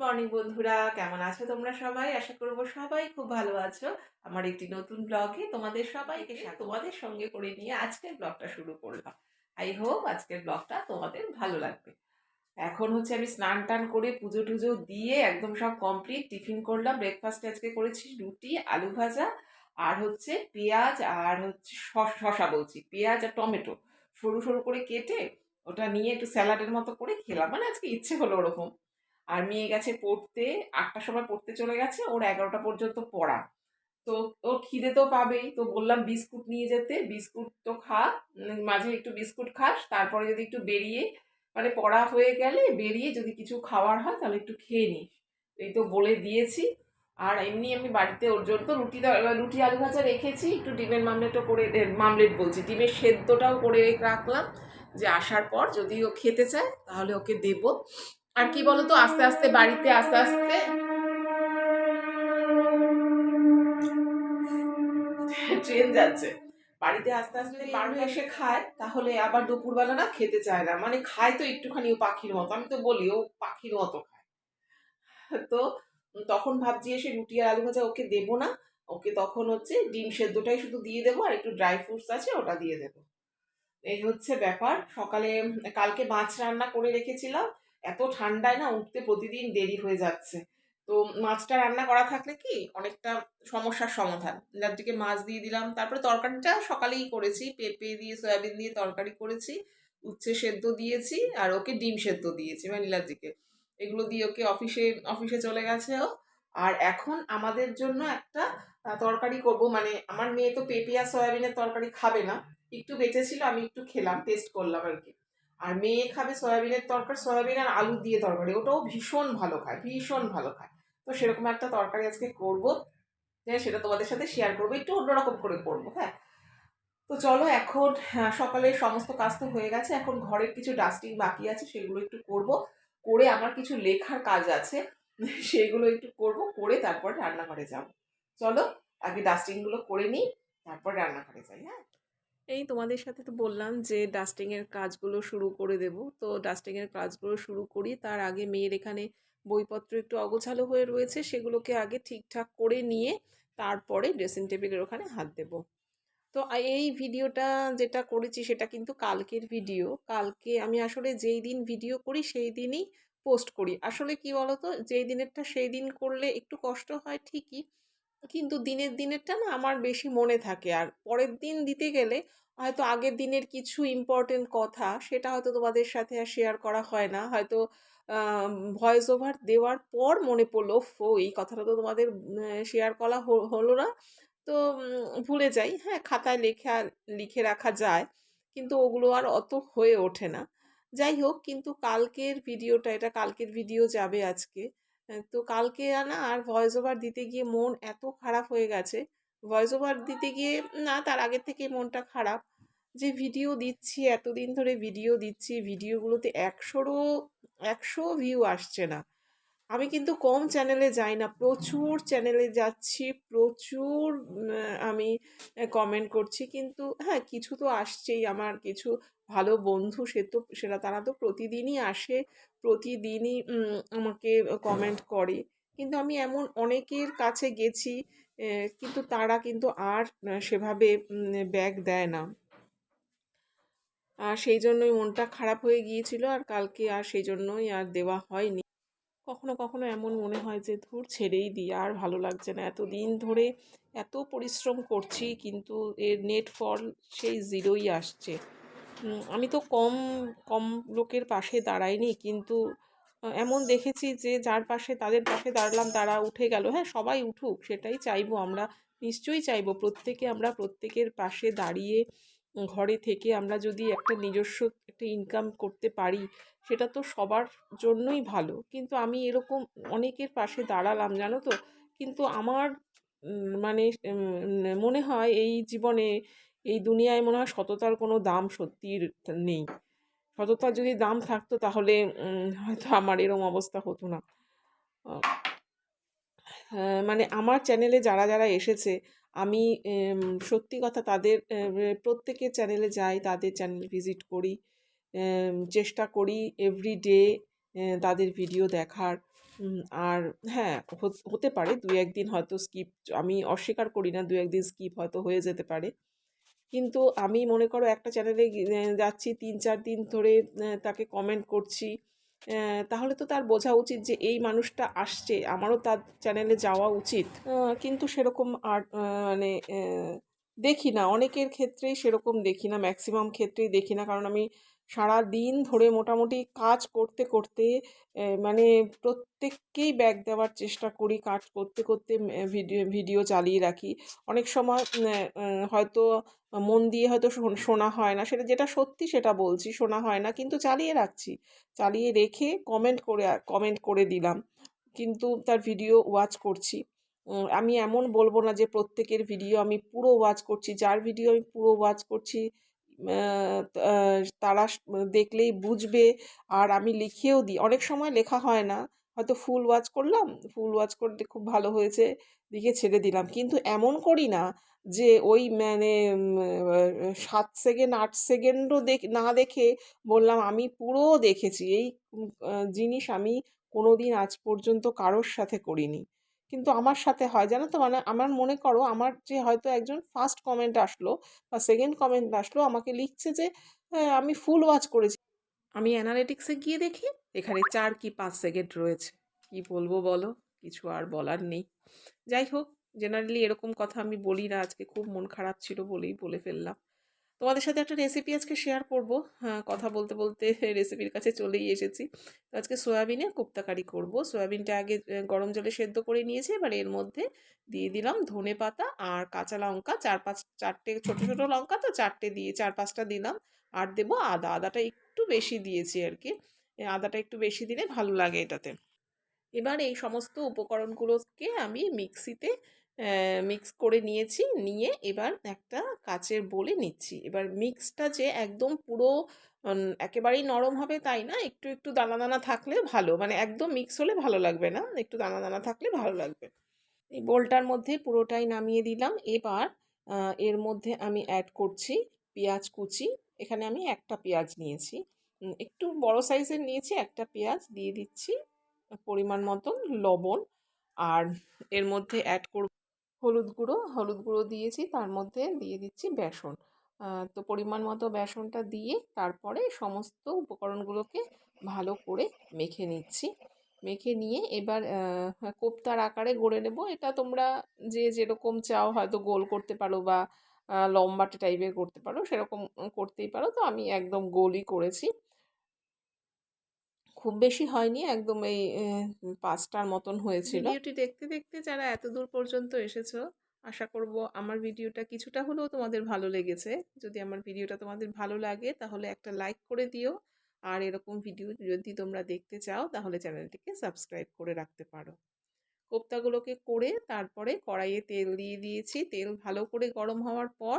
Morning বন্ধুরা, কেমন আছো তোমরা সবাই? আশা করব সবাই খুব ভালো আছো। আমার একটি নতুন ব্লগে তোমাদের সবাইকে তোমাদের সঙ্গে করে নিয়ে আজকের ব্লগটা শুরু করলাম। আই হোপ আজকের ব্লগটা তোমাদের ভালো লাগবে। এখন হচ্ছে আমি স্নান টান করে পুজো টুজো দিয়ে একদম সব কমপ্লিট টিফিন করলাম। ব্রেকফাস্টে আজকে করেছি, রুটি, আলু ভাজা, আর হচ্ছে পেঁয়াজ, আর হচ্ছে শসা বলছি, পেঁয়াজ আর টমেটো। সরু সরু করে কেটে ওটা নিয়ে একটু স্যালাডের মতো করে খেলাম। মানে আজকে ইচ্ছে হলো ওরকম। আর মেয়ে গেছে পড়তে, আটটার সময় পড়তে চলে গেছে, ওর এগারোটা পর্যন্ত পড়া। তো ওর খিদে তো পাবেই। তো বললাম বিস্কুট নিয়ে যেতে, বিস্কুট তো খা মাঝে একটু বিস্কুট খাস, তারপরে যদি একটু বেরিয়ে মানে পড়া হয়ে গেলে বেরিয়ে যদি কিছু খাওয়ার হয় তাহলে একটু খেয়ে নিস। এই তো বলে দিয়েছি। আর এমনি আমি বাড়িতে ওর জন্য তো রুটি রুটি আলু ভাজা রেখেছি, একটু ডিমের মামলেটও করে মামলেট বলছি, ডিমের সেদ্ধটাও করে রাখলাম। যে আসার পর যদি ও খেতে চায় তাহলে ওকে দেবো। আর কি বলতো আস্তে আস্তে বাড়িতে আস্তে আস্তে। ট্রেন যাচ্ছে। বাড়িতে আস্তে আস্তে বারো এসে খায় তাহলে আবার দুপুরবেলা না খেতে চায় না। মানে খায় তো একটুখানি ও পাখির মতো। আমি তো বলি ও পাখির মতো খায়। তো তখন ভাবছি এসে রুটি আর আলু ভাজা ওকে দেবো না। ওকে তখন হচ্ছে ডিম সেদ্ধটাই শুধু দিয়ে দেবো আর একটু ড্রাই ফ্রুটস আছে ওটা দিয়ে দেবো। এই হচ্ছে ব্যাপার। সকালে কালকে মাছ রান্না করে রেখেছিলাম। এত ঠান্ডায় না উঠতে প্রতিদিন দেরি হয়ে যাচ্ছে। তো মাছটা রান্না করা থাকলে কি অনেকটা সমস্যার সমাধান। দিকে মাছ দিয়ে দিলাম, তারপরে তরকারিটা সকালেই করেছি। পেঁপে দিয়ে, সয়াবিন দিয়ে তরকারি করেছি, উচ্ছে সেদ্ধ দিয়েছি আর ওকে ডিম সেদ্ধ দিয়েছি ভ্যানিলার দিকে। এগুলো দিয়ে ওকে অফিসে অফিসে চলে গেছে ও। আর এখন আমাদের জন্য একটা তরকারি করব। মানে আমার মেয়ে তো পেঁপে আর সয়াবিনের তরকারি খাবে না। একটু বেঁচেছিল, আমি একটু খেলাম টেস্ট করলাম আর কি। আর মেয়ে খাবে সয়াবিনের তরকারি সয়াবিন আর আলু দিয়ে তরকারি ওটাও ভীষণ ভালো খায় ভীষণ ভালো খায়। তো সেরকম একটা তরকারি আজকে করব হ্যাঁ সেটা তোমাদের সাথে শেয়ার করব একটু অন্যরকম করে করব হ্যাঁ। তো চলো এখন হ্যাঁ, সকালে সমস্ত কাজ তো হয়ে গেছে এখন ঘরের কিছু ডাস্টিং বাকি আছে সেগুলো একটু করব করে আমার কিছু লেখার কাজ আছে সেগুলো একটু করব করে তারপর রান্নাঘরে যাব। চলো আগে ডাস্টিংগুলো করে নিই তারপর রান্নাঘরে যাই হ্যাঁ। এই তোমাদের সাথে তো বললাম যে ডাস্টিংয়ের কাজগুলো শুরু করে দেব। তো ডাস্টিংয়ের কাজগুলো শুরু করি। তার আগে মেয়ের এখানে বইপত্র একটু অগোছালো হয়ে রয়েছে, সেগুলোকে আগে ঠিকঠাক করে নিয়ে তারপরে ড্রেসিং টেবিলের ওখানে হাত দেব। তো এই ভিডিওটা যেটা করেছি সেটা কিন্তু কালকের ভিডিও। কালকে আমি আসলে যেই দিন ভিডিও করি সেই দিনই পোস্ট করি। আসলে কি বলতো? যেই দিনেরটা সেই দিন করলে একটু কষ্ট হয় ঠিকই কিন্তু দিনের দিনেরটা না আমার বেশি মনে থাকে। আর পরের দিন দিতে গেলে হয়তো আগের দিনের কিছু ইম্পর্টেন্ট কথা সেটা হয়তো তোমাদের সাথে আর শেয়ার করা হয় না। হয়তো ভয়েস ওভার দেওয়ার পর মনে পড়ল ফো এই কথাটা তো তোমাদের শেয়ার করা হলো না। তো ভুলে যাই। হ্যাঁ খাতায় লেখা, লিখে রাখা যায়। কিন্তু ওগুলো আর অত হয়ে ওঠে না। যাই হোক, কিন্তু কালকের ভিডিওটা এটা কালকের ভিডিও যাবে আজকে। তো কালকে না আর ভয়েস ওভার দিতে গিয়ে মন এত খারাপ হয়ে গেছে। ভয়েস ওভার দিতে গিয়ে না, তার আগের থেকে মনটা খারাপ। যে ভিডিও দিচ্ছি, এতদিন ধরে ভিডিও দিচ্ছি ভিডিওগুলোতে একশোরও, একশো ভিউ আসছে না। আমি কিন্তু কম চ্যানেলে যাই না, প্রচুর চ্যানেলে যাচ্ছি, প্রচুর আমি কমেন্ট করছি, কিন্তু হ্যাঁ কিছু তো আসছেই আমার, কিছু ভালো বন্ধু সে তো, সেটা তারা তো প্রতিদিনই আসে, প্রতিদিনই আমাকে কমেন্ট করে। কিন্তু আমি এমন অনেকের কাছে গেছি কিন্তু তারা কিন্তু আর সেভাবে ব্যাগ দেয় না। আর সেই জন্যই মনটা খারাপ হয়ে গিয়েছিল, আর কালকে আর সেই জন্যই আর দেওয়া হয়নি। কখনো কখনো এমন মনে হয় যে, ধুর, ছেড়েই দিই আর ভালো লাগছে না। এতদিন ধরে এত পরিশ্রম করছি, কিন্তু এর নেট ফল সেই জিরোই আসছে। আমি তো কম কম লোকের পাশে দাঁড়াইনি, কিন্তু এমন দেখেছি যে, যার পাশে, তাদের পাশে দাঁড়ালাম, তারা উঠে গেল। হ্যাঁ সবাই উঠুক, সেটাই চাইব আমরা, নিশ্চয়ই চাইব প্রত্যেকে আমরা প্রত্যেকের পাশে দাঁড়িয়ে ঘরে থেকে আমরা যদি একটা নিজস্ব একটা ইনকাম করতে পারি সেটা তো সবার জন্যই ভালো। কিন্তু আমি এরকম অনেকের পাশে দাঁড়ালাম জানো তো? কিন্তু আমার মানে মনে হয় এই জীবনে এই দুনিয়ায় মনে হয় সততার কোনো দাম সত্যিই নেই। সততার যদি দাম থাকতো তাহলে হয়তো আমার এরম অবস্থা হতো না। হ্যাঁ, মানে আমার চ্যানেলে যারা যারা এসেছে আমি সত্যি কথা তাদের প্রত্যেকের চ্যানেলে যাই, তাদের চ্যানেল ভিজিট করি চেষ্টা করি এভরিডে তাদের ভিডিও দেখার। আর হ্যাঁ হত- পারে দু একদিন হয়তো স্কিপ আমি অস্বীকার করি না দু একদিন স্কিপ হয়তো হয়ে যেতে পারে। কিন্তু আমি মনে করো একটা চ্যানেলে যাচ্ছি, তিন চার দিন ধরে তাকে কমেন্ট করছি তাহলে তো তার বোঝা উচিত যে এই মানুষটা আসছে, আমারও তার চ্যানেলে যাওয়া উচিত। কিন্তু সেরকম আর মানে দেখি না। অনেকের ক্ষেত্রেই সেরকম দেখি না ম্যাক্সিমাম ক্ষেত্রেই দেখি না। কারণ আমি সারা দিন ধরে মোটামুটি কাজ করতে করতে মানে প্রত্যেককেই ব্যাগ দেওয়ার চেষ্টা করি, কাজ করতে করতে ভিডিও ভিডিও চালিয়ে রাখি। অনেক সময় হয়তো মন দিয়ে হয়তো শোন- হয় না। সেটা যেটা সত্যি সেটা বলছি, শোনা হয় না। কিন্তু চালিয়ে রাখছি। চালিয়ে রেখে কমেন্ট করে কমেন্ট করে দিলাম। কিন্তু তার ভিডিও ওয়াচ করছি। আমি এমন বলব না যে প্রত্যেকের ভিডিও আমি পুরো ওয়াচ করছি। যার ভিডিও আমি পুরো ওয়াচ করছি তারা দেখলেই বুঝবে। আর আমি লিখেও দিই অনেক সময় লেখা হয় না। হয়তো ফুল ওয়াচ করলাম ফুল ওয়াচ করতে খুব ভালো হয়েছে, লিখে ছেড়ে দিলাম। কিন্তু এমন করি না যে ওই মানে সাত সেকেন্ড আট সেকেন্ডও দেখ না দেখে বললাম আমি পুরো দেখেছি। এই জিনিস আমি কোনোদিন আজ পর্যন্ত কারোর সাথে করিনি। কিন্তু আমার সাথে হয় জানো তো? মানে আমার মনে করো আমার যে হয়তো একজন ফার্স্ট কমেন্ট আসলো বা সেকেন্ড কমেন্ট আসলো আমাকে লিখছে যে "হ্যাঁ, আমি ফুল ওয়াচ করেছি। আমি অ্যানালিটিক্সে গিয়ে দেখি এখানে চার কি পাঁচ সেকেন্ড রয়েছে। কি বলব বলো? কিছু আর বলার নেই। যাই হোক জেনারেলি এরকম কথা আমি বলি না, আজকে খুব মন খারাপ ছিল বলেই বলে ফেললাম। তোমাদের সাথে একটা রেসিপি আজকে শেয়ার করব। হ্যাঁ কথা বলতে বলতে রেসিপির কাছে চলেই এসেছি। আজকে সয়াবিনের কোপ্তাকারি করব। সয়াবিনটা আগে গরম জলে সেদ্ধ করে নিয়েছি। এবার এর মধ্যে দিয়ে দিলাম ধনে পাতা আর কাঁচা লঙ্কা। চার পাঁচ, চারটে ছোটো ছোটো লঙ্কা তো চারটে দিয়ে, চার পাঁচটা দিলাম। আর দেবো আদা। আদাটা একটু বেশি দিয়েছি আর কি। আদাটা একটু বেশি দিলে ভালো লাগে এটাতে। এবার এই সমস্ত উপকরণগুলোকে আমি মিক্সিতে মিক্স করে নিয়েছি। নিয়ে এবার একটা কাচের বলে নিচ্ছি। এবার মিক্সটা যে একদম পুরো একেবারেই নরম হবে তাই না? একটু একটু দানা দানা থাকলে ভালো। মানে একদম মিক্স হলে ভালো লাগবে না। একটু দানা দানা থাকলে ভালো লাগবে। এই বোলটার মধ্যে পুরোটাই নামিয়ে দিলাম। এবার এর মধ্যে আমি অ্যাড করছি পেঁয়াজ কুচি। এখানে আমি একটা পেঁয়াজ নিয়েছি। একটু বড় সাইজের নিয়েছি, একটা পেঁয়াজ। দিয়ে দিচ্ছি পরিমাণ মতন লবণ। আর এর মধ্যে অ্যাড করব হলুদ গুঁড়ো হলুদ গুঁড়ো দিয়েছি, তার মধ্যে দিয়ে দিচ্ছি বেসন। তো পরিমাণ মতো বেসনটা দিয়ে তারপরে সমস্ত উপকরণগুলোকে ভালো করে মেখে নিচ্ছি। মেখে নিয়ে এবার কোপ্তার আকারে গড়ে নেব। এটা তোমরা যে যেরকম চাও হয়তো গোল করতে পারো বা লম্বাটে টাইপের করতে পারো, সেরকম করতেই পারো। তো আমি একদম গোলই করেছি। খুব বেশি হয়নি, একদম এই পাঁচটার মতন হয়েছিল। ভিডিওটি দেখতে দেখতে যারা এত দূর পর্যন্ত এসেছ, আশা করব আমার ভিডিওটা কিছুটা হলেও তোমাদের ভালো লেগেছে। যদি আমার ভিডিওটা তোমাদের ভালো লাগে, তাহলে একটা লাইক করে দিও। আর এরকম ভিডিও যদি তোমরা দেখতে চাও, তাহলে চ্যানেলটিকে সাবস্ক্রাইব করে রাখতে পারো। কোপ্তাগুলোকে করে তারপরে কড়াইয়ে তেল দিয়ে দিয়েছি। তেল ভালো করে গরম হওয়ার পর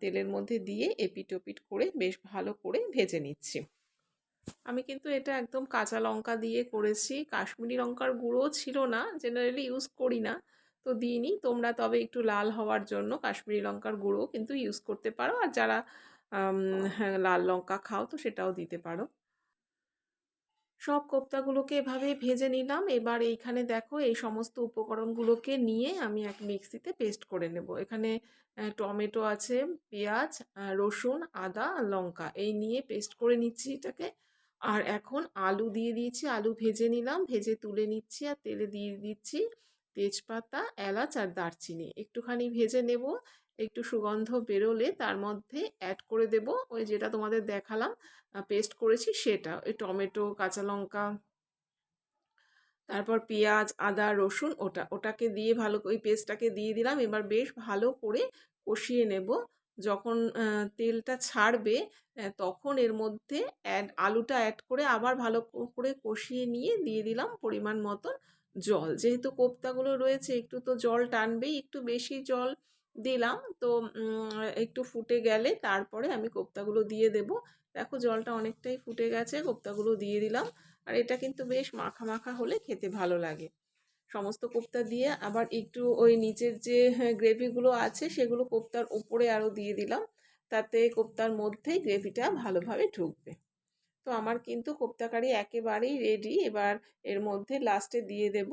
তেলের মধ্যে দিয়ে এপিট ওপিট করে বেশ ভালো করে ভেজে নিচ্ছি। আমি কিন্তু এটা একদম কাঁচা লঙ্কা দিয়ে করেছি। কাশ্মীরি লঙ্কার গুঁড়ো ছিল না জেনারেলি ইউজ করি না। তো দিইনি তোমরা তবে একটু লাল হওয়ার জন্য কাশ্মীরি লঙ্কার গুঁড়ো কিন্তু ইউজ করতে পারো। আর যারা হ্যাঁ, লাল লঙ্কা খাও তো সেটাও দিতে পারো। সব কোপ্তাগুলোকে এভাবে ভেজে নিলাম। এবার এইখানে দেখো এই সমস্ত উপকরণগুলোকে নিয়ে আমি এক মিক্সিতে পেস্ট করে নেব। এখানে টমেটো আছে পেঁয়াজ রসুন আদা লঙ্কা এই নিয়ে পেস্ট করে নিচ্ছি এটাকে। আর এখন আলু দিয়ে দিয়েছি, আলু ভেজে নিলাম, ভেজে তুলে নিচ্ছি আর তেলে দিয়ে দিচ্ছি তেজপাতা, এলাচ আর দারচিনি। একটুখানি ভেজে নেব, একটু সুগন্ধ বেরোলে তার মধ্যে অ্যাড করে দেব। ওই যেটা তোমাদের দেখালাম পেস্ট করেছি সেটা। ওই টমেটো, কাঁচা লঙ্কা, তারপর পেঁয়াজ, আদা, রসুন, ওটা। ওটাকে দিয়ে ভালো ওই পেস্টটাকে দিয়ে দিলাম। এবার বেশ ভালো করে কষিয়ে নেব। যখন তেলটা ছাড়বে তখন এর মধ্যে অ্যাড আলুটা অ্যাড করে আবার ভালো করে কষিয়ে নিয়ে দিয়ে দিলাম পরিমাণ মতন জল। যেহেতু কোপ্তাগুলো রয়েছে, একটু তো জল টানবেই, একটু বেশি জল দিলাম। তো একটু ফুটে গেলে তারপরে আমি কোপ্তাগুলো দিয়ে দেব। দেখো জলটা অনেকটাই ফুটে গেছে, কোপ্তাগুলো দিয়ে দিলাম। আর এটা কিন্তু বেশ মাখা মাখা হলে খেতে ভালো লাগে। সমস্ত কোপ্তা দিয়ে আবার একটু ওই নিচের যে হ্যাঁ, গ্রেভিগুলো আছে সেগুলো কোপ্তার উপরে আরও দিয়ে দিলাম। তাতে কোপ্তার মধ্যেই গ্রেভিটা ভালোভাবে ঢুকবে। তো আমার কিন্তু কোপ্তা কারি একেবারেই রেডি এবার এর মধ্যে লাস্টে দিয়ে দেব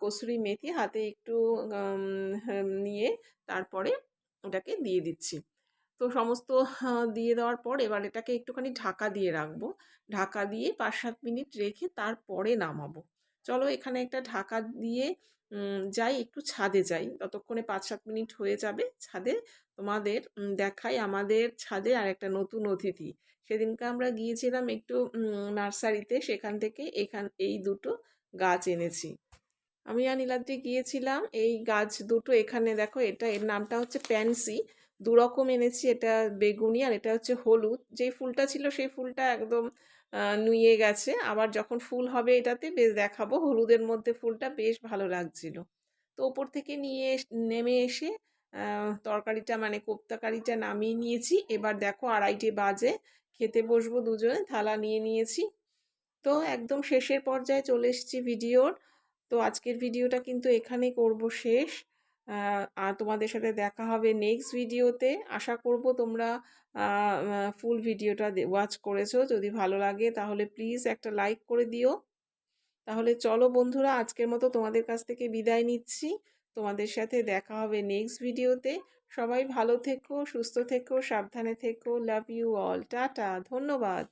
কসুরি মেথি। হাতে একটু হ্যাঁ, নিয়ে তারপরে ওটাকে দিয়ে দিচ্ছি। তো সমস্ত দিয়ে দেওয়ার পর এবার এটাকে একটুখানি ঢাকা দিয়ে রাখব। ঢাকা দিয়ে পাঁচ সাত মিনিট রেখে তারপরে নামাবো। চলো এখানে একটা ঢাকা দিয়ে যাই, একটু ছাদে যাই। ততক্ষণে পাঁচ সাত মিনিট হয়ে যাবে ছাদে। তোমাদের দেখাই আমাদের ছাদে আর একটা নতুন অতিথি। সেদিনকে আমরা গিয়েছিলাম একটু নার্সারিতে। সেখান থেকে এখান, এই দুটো গাছ এনেছি। আমি আর নীলাদ্রি গিয়েছিলাম। এই গাছ দুটো এখানে দেখো, এটা এর নামটা হচ্ছে প্যান্সি। দু রকম এনেছি, এটা বেগুনি আর এটা হচ্ছে হলুদ। যেই ফুলটা ছিল, সেই ফুলটা একদম নুয়ে গেছে। আবার যখন ফুল হবে এটাতে, বেশ দেখাবো। হলুদের মধ্যে ফুলটা বেশ ভালো লাগছিল। তো ওপর থেকে নিয়ে নেমে এসে তরকারিটা মানে কোপ্তা কারিটা নামিয়ে নিয়েছি। এবার দেখো আড়াইটে বাজে। খেতে বসবো দুজনে, থালা নিয়ে নিয়েছি। তো একদম শেষের পর্যায়ে চলে এসেছি ভিডিওর। তো আজকের ভিডিওটা কিন্তু এখানেই করব শেষ। আর তোমাদের সাথে দেখা হবে নেক্সট ভিডিওতে আশা করব তোমরা ফুল ভিডিওটা ওয়াচ করেছ। যদি ভালো লাগে, তাহলে প্লিজ একটা লাইক করে দিও। তাহলে চলো বন্ধুরা, আজকের মতো তোমাদের কাছ থেকে বিদায় নিচ্ছি। তোমাদের সাথে দেখা হবে নেক্সট ভিডিওতে সবাই ভালো থেকো, সুস্থ থেকো, সাবধানে থেকো। লাভ ইউ অল টাটা, ধন্যবাদ।